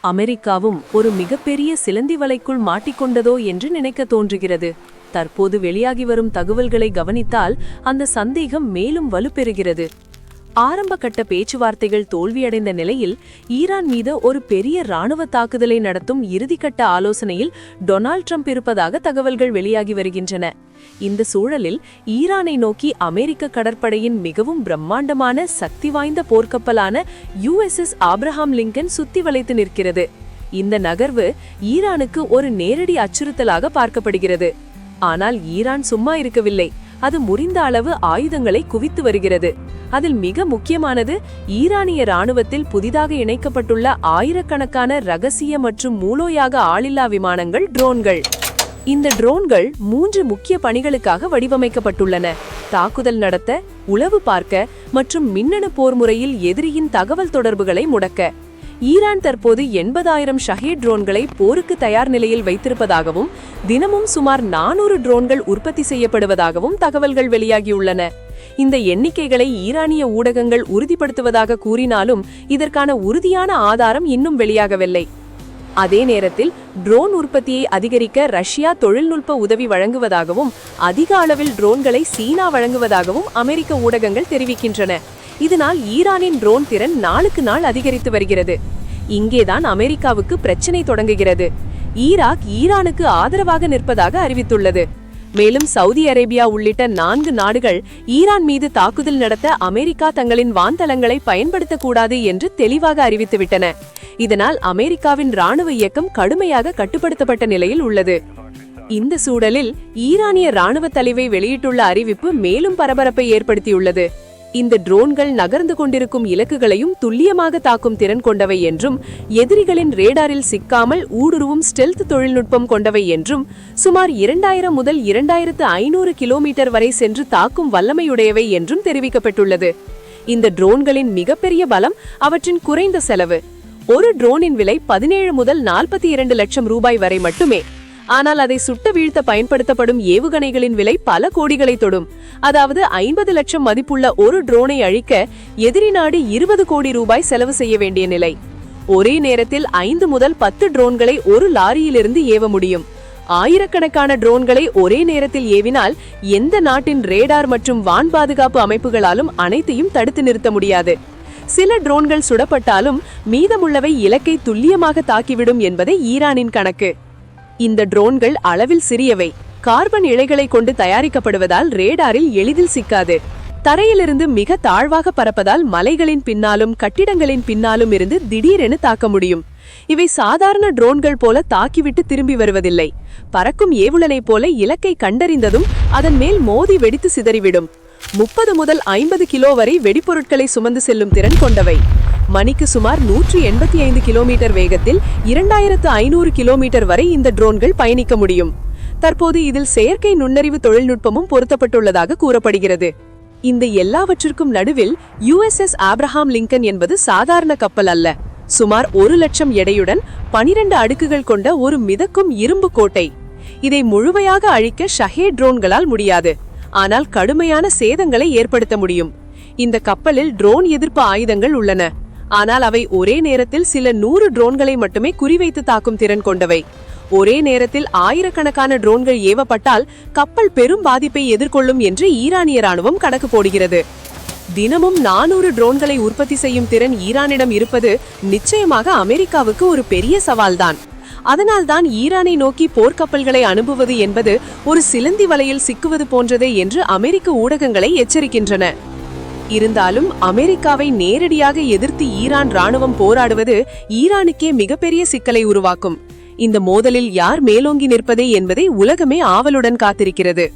அமெரிக்காவும் ஒரு மிகப்பெரிய சிலந்தி வலைக்குள் மாட்டிக்கொண்டதோ என்று நினைக்க தோன்றுகிறது. தற்போது வெளியாகி வரும் தகவல்களை கவனித்தால் அந்த சந்தேகம் மேலும் வலுப்பெறுகிறது. ஆரம்ப கட்ட பேச்சுவார்த்தைகள் தோல்வியடைந்த நிலையில் ஈரான் மீது ஒரு பெரிய ராணுவ தாக்குதலை நடத்தும் இறுதிக்கட்ட ஆலோசனையில் டொனால்ட் ட்ரம்ப் இருப்பதாக தகவல்கள் வெளியாகி வருகின்றன. இந்த சூழலில் ஈரானை நோக்கி அமெரிக்க கடற்படையின் மிகவும் பிரம்மாண்டமான சக்தி வாய்ந்த போர்க்கப்பலான யுஎஸ்எஸ் ஆப்ரஹாம் லிங்கன் சுத்தி வளைத்து நிற்கிறது. இந்த நகர்வு ஈரானுக்கு ஒரு நேரடி அச்சுறுத்தலாக பார்க்கப்படுகிறது. ஆனால் ஈரான் சும்மா இருக்கவில்லை. அது முறிந்த அளவு ஆயுதங்களை குவித்து வருகிறது. அதில் மிக முக்கியமானது ஈரானிய ராணுவத்தில் புதிதாக இணைக்கப்பட்டுள்ள ஆயிரக்கணக்கான ரகசிய மற்றும் மூலோயாக ஆளில்லா விமானங்கள் ட்ரோன்கள். இந்த ட்ரோன்கள் மூன்று முக்கிய பணிகளுக்காக வடிவமைக்கப்பட்டுள்ளன. தாக்குதல் நடத்த உளவு பார்க்க மற்றும் மின்னணு போர் முறையில் எதிரியின் தகவல் தொடர்புகளை முடக்க. ஈரான் தற்போது எண்பதாயிரம் ஷஹீத் ட்ரோன்களை போருக்கு தயார் நிலையில் வைத்திருப்பதாகவும் தினமும் சுமார் நானூறு ட்ரோன்கள் உற்பத்தி செய்யப்படுவதாகவும் தகவல்கள் வெளியாகியுள்ளன. இந்த எண்ணிக்கைகளை ஈரானிய ஊடகங்கள் உறுதிப்படுத்துவதாக கூறினாலும் இதற்கான உறுதியான ஆதாரம் இன்னும் வெளியாகவில்லை. அதே நேரத்தில் ட்ரோன் உற்பத்தியை அதிகரிக்க ரஷ்யா தொழில்நுட்ப உதவி வழங்குவதாகவும் அதிக அளவில் ட்ரோன்களை சீனா வழங்குவதாகவும் அமெரிக்க ஊடகங்கள் தெரிவிக்கின்றன. இதனால் ஈரானின் ட்ரோன் திறன் நாளுக்கு நாள் அதிகரித்து வருகிறது. இங்கேதான் அமெரிக்காவுக்கு பிரச்சனை தொடங்குகிறது. ஈராக் ஈரானுக்கு ஆதரவாக நிற்பதாக அறிவித்துள்ளது. மேலும் சவுதி அரேபியா உள்ளிட்ட நான்கு நாடுகள் ஈரான் மீது தாக்குதல் நடத்த அமெரிக்கா தங்களின் வான்தளங்களை பயன்படுத்தக்கூடாது என்று தெளிவாக அறிவித்துவிட்டன. இதனால் அமெரிக்காவின் ராணுவ இயக்கம் கடுமையாக கட்டுப்படுத்தப்பட்ட நிலையில் உள்ளது. இந்த சூழலில் ஈரானிய ராணுவ தலைவை வெளியிட்டுள்ள அறிவிப்பு மேலும் பரபரப்பை ஏற்படுத்தியுள்ளது. இந்த ட்ரோன்கள் நகர்ந்து கொண்டிருக்கும் இலக்குகளையும் துல்லியமாக தாக்கும் திறன் கொண்டவை என்றும் எதிரிகளின் ரேடாரில் சிக்காமல் ஊடுருவும் ஸ்டெல்த் தொழில்நுட்பம் கொண்டவை என்றும் சுமார் இரண்டாயிரம் முதல் இரண்டாயிரத்து ஐநூறு கிலோமீட்டர் வரை சென்று தாக்கும் வல்லமையுடையவை என்றும் தெரிவிக்கப்பட்டுள்ளது. இந்த ட்ரோன்களின் மிகப்பெரிய பலம் அவற்றின் குறைந்த செலவு. ஒரு ட்ரோனின் விலை பதினேழு முதல் நாற்பத்தி இரண்டு லட்சம் ரூபாய் வரை மட்டுமே. ஆனால் அதை சுட்ட வீழ்த்த பயன்படுத்தப்படும் ஏவுகணைகளின் விலை பல கோடிகளை தொடும். அதாவது ஐம்பது லட்சம் மதிப்புள்ள ஒரு ட்ரோனை அழிக்க எதிரி நாடு இருபது கோடி ரூபாய் செலவு செய்ய வேண்டிய நிலை. ஒரே நேரத்தில் ஐந்து முதல் பத்து ட்ரோன்களை ஒரு லாரியிலிருந்து ஏவ முடியும். ஆயிரக்கணக்கான ட்ரோன்களை ஒரே நேரத்தில் ஏவினால் எந்த நாட்டின் ரேடார் மற்றும் வான் பாதுகாப்பு அமைப்புகளாலும் அனைத்தையும் தடுத்து நிறுத்த முடியாது. சில ட்ரோன்கள் சுடப்பட்டாலும் மீதமுள்ளவை இலக்கை துல்லியமாக தாக்கிவிடும் என்பதே ஈரானின் கணக்கு. இந்த ட்ரோன்கள் அளவில் சிறியவை. கார்பன் இழைகளை கொண்டு தயாரிக்கப்படுவதால் ரேடாரில் எளிதில் சிக்காது. தரையிலிருந்து மிக தாழ்வாக பறப்பதால் மலைகளின் பின்னாலும் கட்டிடங்களின் பின்னாலும் இருந்து திடீரென தாக்க முடியும். இவை சாதாரண ட்ரோன்கள் போல தாக்கிவிட்டு திரும்பி வருவதில்லை. பறக்கும் ஏவுளனை போல இலக்கை கண்டறிந்ததும் அதன் மேல் மோதி வெடித்து சிதறிவிடும். முப்பது முதல் ஐம்பது கிலோ வரை வெடிப்பொருட்களை சுமந்து செல்லும் திறன் கொண்டவை. மணிக்கு சுமார் நூற்றி எண்பத்தி ஐந்து கிலோமீட்டர் வேகத்தில் இரண்டாயிரத்து ஐநூறு கிலோமீட்டர் வரை இந்த ட்ரோன்கள் பயணிக்க முடியும். தற்போது இதில் செயற்கை நுண்ணறிவு தொழில்நுட்பமும் பொருத்தப்பட்டுள்ளதாக கூறப்படுகிறது. இந்த எல்லாவற்றிற்கும் நடுவில் யுஎஸ்எஸ் ஆப்ரஹாம் லிங்கன் என்பது சாதாரண கப்பல் அல்ல. சுமார் ஒரு லட்சம் எடையுடன் பனிரெண்டு அடுக்குகள் கொண்ட ஒரு மிதக்கும் இரும்பு கோட்டை. இதை முழுமையாக அழிக்க ஷஹே ட்ரோன்களால் முடியாது. ஆனால் கடுமையான சேதங்களை ஏற்படுத்த முடியும். இந்த கப்பலில் ட்ரோன் எதிர்ப்பு ஆயுதங்கள் உள்ளன. ஆனால் அவை ஒரே நேரத்தில் சில நூறு ட்ரோன்களை மட்டுமே குறிவைத்து தாக்கும் திறன் கொண்டவை. ஒரே நேரத்தில் ஆயிரக்கணக்கான ட்ரோன்கள் ஏவப்பட்டால் கப்பல் பெரும் பாதிப்பை எதிர்கொள்ளும் என்று ஈரானிய ராணுவம் கணக்கு போடுகிறது. தினமும் நானூறு ட்ரோன்களை உற்பத்தி செய்யும் திறன் ஈரானிடம் இருப்பது நிச்சயமாக அமெரிக்காவுக்கு ஒரு பெரிய சவால்தான். அதனால்தான் ஈரானை நோக்கி போர்க்கப்பல்களை அனுப்புவது என்பது ஒரு சிலந்தி வலையில் சிக்குவது போன்றதே என்று அமெரிக்க ஊடகங்களை எச்சரிக்கின்றன. இருந்தாலும் அமெரிக்காவை நேரடியாக எதிர்த்து ஈரான் ராணுவம் போராடுவது ஈரானுக்கே மிகப்பெரிய சிக்கலை உருவாக்கும். இந்த மோதலில் யார் மேலோங்கி நிற்பதே என்பதை உலகமே ஆவலுடன் காத்திருக்கிறது.